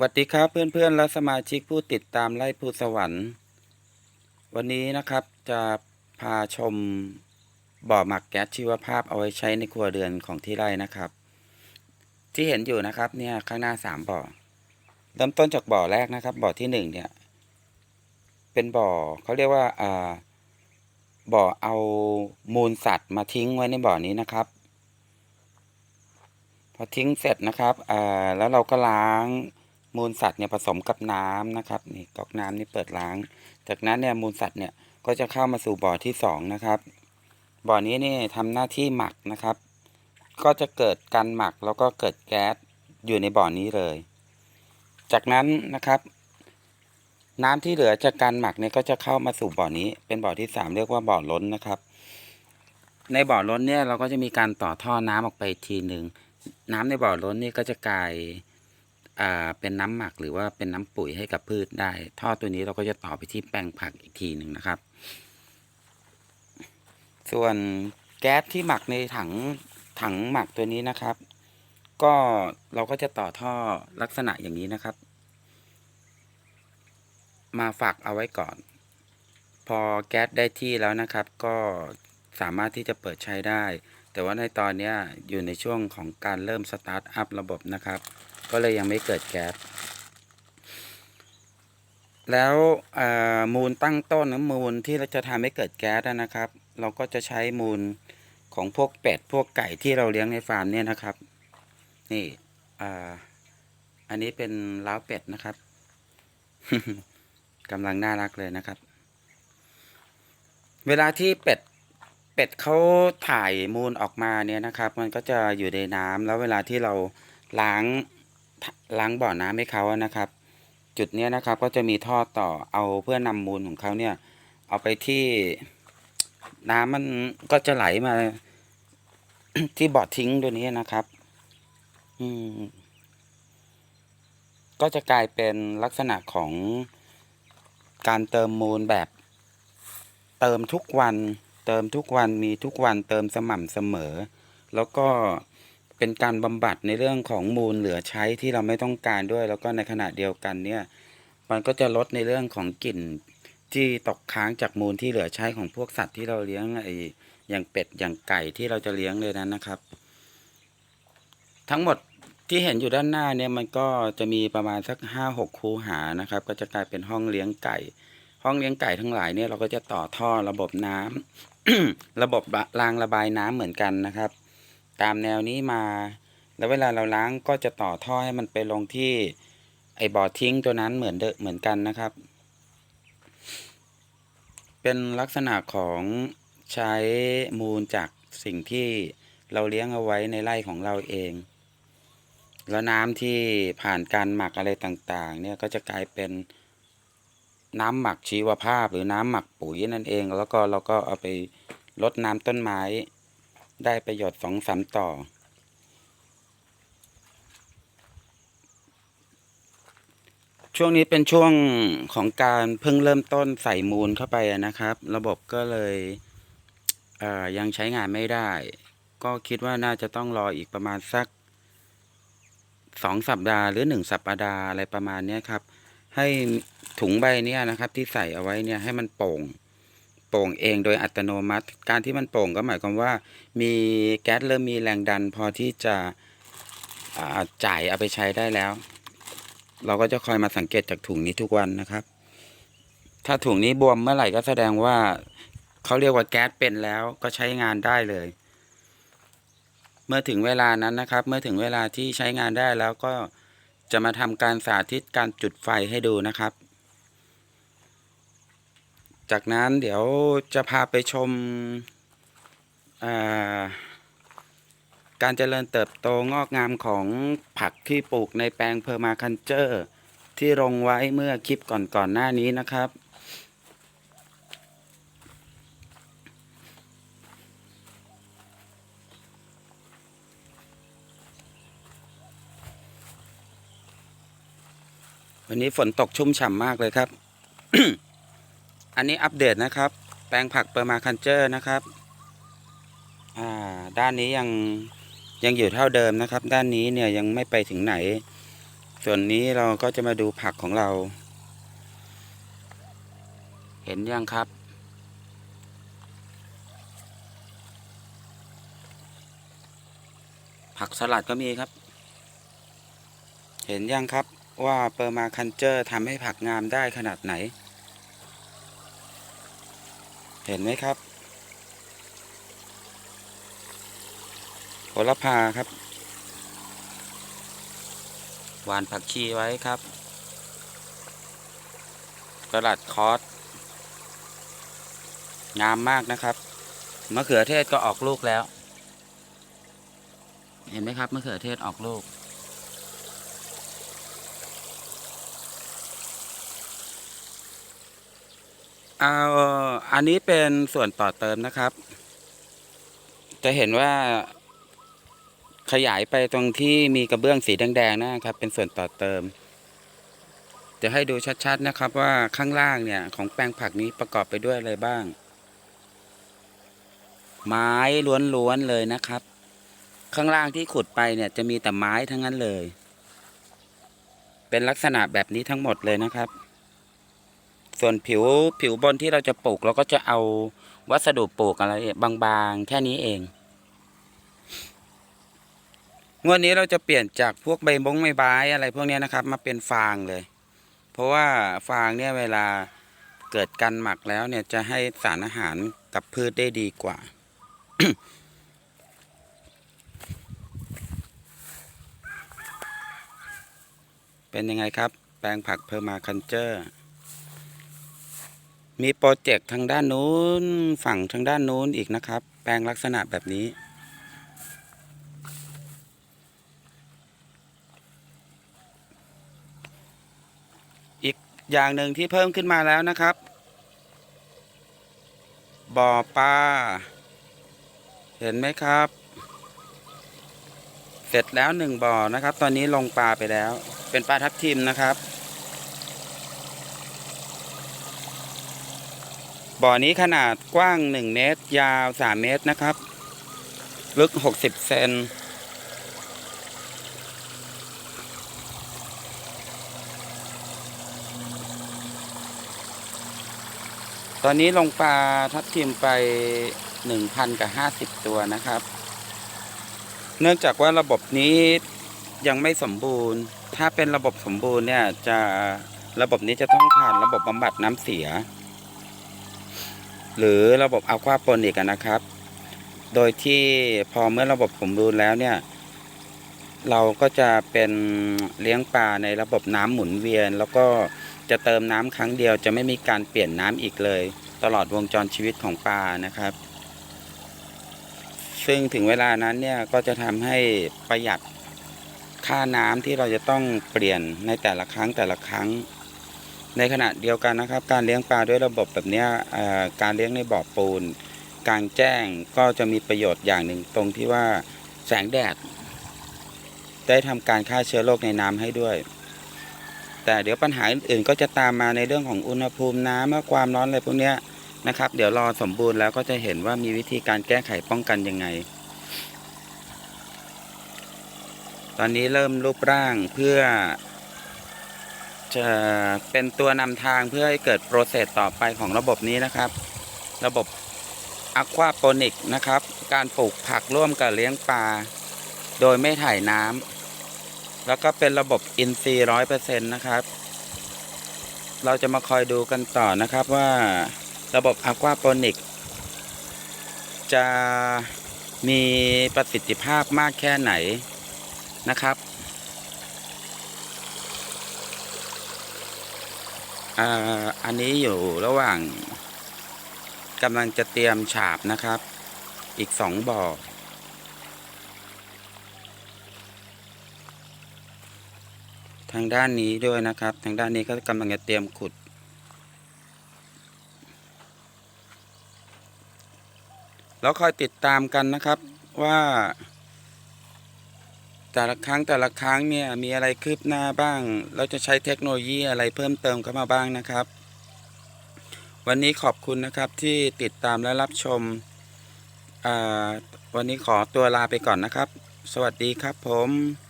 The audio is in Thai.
สวัสดีครับเพื่อนๆและสมาชิกผู้ติดตามไล่ภูสวรรค์ วันนี้นะครับจะพาชมบ่อหมักแก๊สชีวภาพเอาไว้ใช้ในครัวเรือนของที่ไร่นะครับ ที่เห็นอยู่นะครับเนี่ยข้างหน้าสามบ่อเริ่มต้นจากบ่อแรกนะครับ บ่อที่หนึ่งเนี่ย เป็นบ่อเขาเรียกว่าอ่าบ่อเอามูลสัตว์มาทิ้งไว้ในบ่อนี้นะครับ พอทิ้งเสร็จนะครับอ่าแล้วเราก็ล้าง มูลสัตว์เนี่ยผสมกับน้ำนะครับนี่ก๊อกน้ำนี่เปิดล้าง จากนั้นเนี่ยมูลสัตว์เนี่ยก็จะเข้ามาสู่บ่อที่สองนะครับบ่อนี้นี่ทำหน้าที่หมักนะครับ ก็จะเกิดการหมักแล้วก็เกิดแก๊สอยู่ในบ่อนี้เลย จากนั้นนะครับ น้ำที่เหลือจากการหมักเนี่ยก็จะเข้ามาสู่บ่อนี้ เป็นบ่อที่สามเรียกว่าบ่อล้นนะครับ ในบ่อล้นเนี่ยเราก็จะมีการต่อท่อน้ำออกไปทีหนึ่งน้ำในบ่อล้นนี่ก็จะกลาย อ่าเป็นน้ำหมักหรือว่าเป็นน้ำปุ๋ยให้กับพืชได้ ท่อตัวนี้เราก็จะต่อไปที่แปลงผักอีกทีหนึ่งนะครับ ส่วนแก๊สที่หมักในถังถังหมักตัวนี้นะครับ ก็เราก็จะต่อท่อลักษณะอย่างนี้นะครับ มาฝักเอาไว้ก่อน พอแก๊สได้ที่แล้วนะครับ ก็สามารถที่จะเปิดใช้ได้ แต่ว่าในตอนนี้อยู่ในช่วงของการเริ่มสตาร์ทอัพระบบนะครับ ก็เลยยังไม่เกิดแก๊สแล้วมูลตั้งต้นหรือมูลที่เราจะทำให้เกิดแก๊สนะครับ เราก็จะใช้มูลของพวกเป็ดพวกไก่ที่เราเลี้ยงในฟาร์มเนี่ยนะครับ นี่ออันนี้เป็นล้าวเป็ดนะครับกำลังน่ารักเลยนะครับ เวลาที่เป็ดเป็ดเขาถ่ายมูลออกมาเนี่ยนะครับ มันก็จะอยู่ในน้ำแล้วเวลาที่เราล้าง ล้างบ่อน้ำให้เขาอะนะครับ จุดเนี้ยนะครับก็จะมีท่อต่อเอาเพื่อนำมูลของเขาเนี่ย เอาไปที่น้ำมันก็จะไหลมาที่บ่อทิ้งตัวนี้นะครับ อืม ก็จะกลายเป็นลักษณะของการเติมมูลแบบ เติมทุกวัน เติมทุกวันมีทุกวันเติมสม่ำเสมอ แล้วก็ เป็นการบำบัดในเรื่องของมูลเหลือใช้ที่เราไม่ต้องการด้วย แล้วก็ในขณะเดียวกันเนี่ยมันก็จะลดในเรื่องของกลิ่นที่ตกค้างจากมูลที่เหลือใช้ของพวกสัตว์ที่เราเลี้ยงไอ้อย่างเป็ดอย่างไก่ที่เราจะเลี้ยงเลยนั้นนะครับ ทั้งหมดที่เห็นอยู่ด้านหน้าเนี่ยมันก็จะมีประมาณสักห้าหกคูหานะครับ ก็จะกลายเป็นห้องเลี้ยงไก่ ห้องเลี้ยงไก่ทั้งหลายเนี่ยเราก็จะต่อท่อระบบน้ำระบบรางระบายน้ำเหมือนกันนะครับ ตามแนวนี้มา แล้วเวลาเราล้างก็จะต่อท่อให้มันไปลงที่ไอ้บ่อทิ้งตัวนั้นเหมือนเดเหมือนกันนะครับ เป็นลักษณะของใช้มูลจากสิ่งที่เราเลี้ยงเอาไว้ในไร่ของเราเอง แล้วน้ำที่ผ่านการหมักอะไรต่างๆ เนี่ยก็จะกลายเป็นน้ำหมักชีวภาพหรือน้ำหมักปุ๋ยนั่นเอง แล้วก็เราก็เอาไปลดน้ำต้นไม้ ได้ประโยชน์สองสามต่อ ช่วงนี้เป็นช่วงของการเพิ่งเริ่มต้นใส่มูลเข้าไปนะครับ ระบบก็เลยเยังใช้งานไม่ได้ ก็คิดว่าน่าจะต้องรออีกประมาณสักสองสัปดาห์หรือหนึ่งสัปดาห์อะไรประมาณนี้ครับ ให้ถุงใบเนี้ยนะครับที่ใส่เอาไว้เนี่ยให้มันโป่ง โป่งเองโดยอัตโนมัติ การที่มันโป่งก็หมายความว่า มีแก๊สเริ่มมีแรงดันพอที่จะจ่ายเอาไปใช้ได้แล้ว เราก็จะคอยมาสังเกตจากถุงนี้ทุกวันนะครับ ถ้าถุงนี้บวมเมื่อไหร่ก็แสดงว่าเขาเรียกว่าแก๊สเป็นแล้วก็ใช้งานได้เลย เมื่อถึงเวลานั้นนะครับ เมื่อถึงเวลาที่ใช้งานได้แล้วก็จะมาทำการสาธิตการจุดไฟให้ดูนะครับ จากนั้นเดี๋ยวจะพาไปชมาการเจริญเติบโตงอกงามของผักที่ปลูกในแปลงเพอร์มาคันเจอร์ ที่ลงไว้เมื่อคลิปก่อนๆหน้านี้นะครับวันนี้ฝนตกชุ่มฉ่ำมากเลยครับ อันนี้อัปเดตนะครับ แปลงผักเปอร์มาคันเจอร์นะครับด้านนี้ยังยังอยู่เท่าเดิมนะครับ ด้านนี้เนี่ยยังไม่ไปถึงไหน ส่วนนี้เราก็จะมาดูผักของเรา เห็นยังครับ ผักสลัดก็มีครับ เห็นยังครับว่าเปอร์มาคันเจอร์ทำให้ผักงามได้ขนาดไหน เห็นไหมครับโหระพาครับ หวานผักชีไว้ครับกระดัดคอสงามมากนะครับ มะเขือเทศก็ออกลูกแล้ว เห็นไหมครับ มะเขือเทศออกลูก เอาอันนี้เป็นส่วนต่อเติมนะครับ จะเห็นว่าขยายไปตรงที่มีกระเบื้องสีแดงๆนะครับ เป็นส่วนต่อเติม จะให้ดูชัดๆนะครับว่าข้างล่างเนี่ยของแปลงผักนี้ประกอบไปด้วยอะไรบ้าง ไม้ล้วนๆเลยนะครับ ข้างล่างที่ขุดไปเนี่ยจะมีแต่ไม้ทั้งนั้นเลย เป็นลักษณะแบบนี้ทั้งหมดเลยนะครับ ส่วนผิวผิวบนที่เราจะปลูกเราก็จะเอาวัสดุปลูกอะไรบางๆ แค่นี้เองงวดนี้เราจะเปลี่ยนจากพวกใบบงใบไม้อะไรพวกนี้นะครับ มาเป็นฟางเลย เพราะว่าฟางเนี่ยเวลาเกิดการหมักแล้วเนี่ยจะให้สารอาหารกับพืชได้ดีกว่า เป็นยังไงครับ แปลงผักเพอร์มาคันเจอร์ มีโปรเจกต์ทางด้านนู้น ฝั่งทางด้านนู้นอีกนะครับ แปลงลักษณะแบบนี้ อีกอย่างหนึ่งที่เพิ่มขึ้นมาแล้วนะครับ บ่อปลา เห็นไหมครับ เสร็จแล้วหนึ่งบ่อนะครับ ตอนนี้ลงปลาไปแล้ว เป็นปลาทับทิมนะครับ บ่อนี้ขนาดกว้าง 1 เมตร ยาว 3 เมตรนะครับ ลึก 60 เซนตอนนี้ลงปลาทับทิมไป 1,000 กับ 50 ตัวนะครับ เนื่องจากว่าระบบนี้ยังไม่สมบูรณ์ ถ้าเป็นระบบสมบูรณ์เนี่ยจะระบบนี้จะต้องผ่านระบบบำบัดน้ำเสีย หรือระบบอะควาโปนิกนะครับ โดยที่พอเมื่อระบบสมบูแล้วเนี่ย เราก็จะเป็นเลี้ยงปลาในระบบน้ำหมุนเวียน แล้วก็จะเติมน้ำครั้งเดียวจะไม่มีการเปลี่ยนน้ำอีกเลย ตลอดวงจรชีวิตของปลานะครับ ซึ่งถึงเวลานั้นเนี่ยก็จะทำให้ประหยัดค่าน้ำที่เราจะต้องเปลี่ยนในแต่ละครั้งแต่ละครั้ง ในขณะเดียวกันนะครับ การเลี้ยงปลาด้วยระบบแบบนี้การเลี้ยงในบ่อปูนกลางแจ้งก็จะมีประโยชน์อย่างหนึ่งตรงที่ว่าแสงแดด ได้ทำการฆ่าเชื้อโรคในน้ำให้ด้วย แต่เดี๋ยวปัญหาอื่นๆก็จะตามมาในเรื่องของอุณหภูมิน้ำและความร้อนอะไรพวกนี้นะครับ เดี๋ยวรอสมบูรณ์แล้วก็จะเห็นว่ามีวิธีการแก้ไขป้องกันยังไง ตอนนี้เริ่มรูปร่างเพื่อ จะเป็นตัวนำทางเพื่อให้เกิดโปรเซสต่อไปของระบบนี้นะครับ ระบบอะควาโปนิกนะครับ การปลูกผักร่วมกับเลี้ยงปลาโดยไม่ถ่ายน้ำแล้วก็เป็นระบบอินทรีย์ร้อยเปอร์เซ็นต์นะครับ เราจะมาคอยดูกันต่อนะครับว่าระบบอะควาโปนิกจะมีประสิทธิภาพมากแค่ไหนนะครับ อันนี้อยู่ระหว่างกำลังจะเตรียมฉาบนะครับ อีกสองบ่อ ทางด้านนี้ด้วยนะครับ ทางด้านนี้ก็กำลังจะเตรียมขุด แล้วคอยติดตามกันนะครับว่า แต่ละครั้งแต่ละครั้งเนี่ยมีอะไรคืบหน้าบ้าง เราจะใช้เทคโนโลยีอะไรเพิ่มเติมเข้ามาบ้างนะครับ วันนี้ขอบคุณนะครับที่ติดตามและรับชม วันนี้ขอตัวลาไปก่อนนะครับ สวัสดีครับผม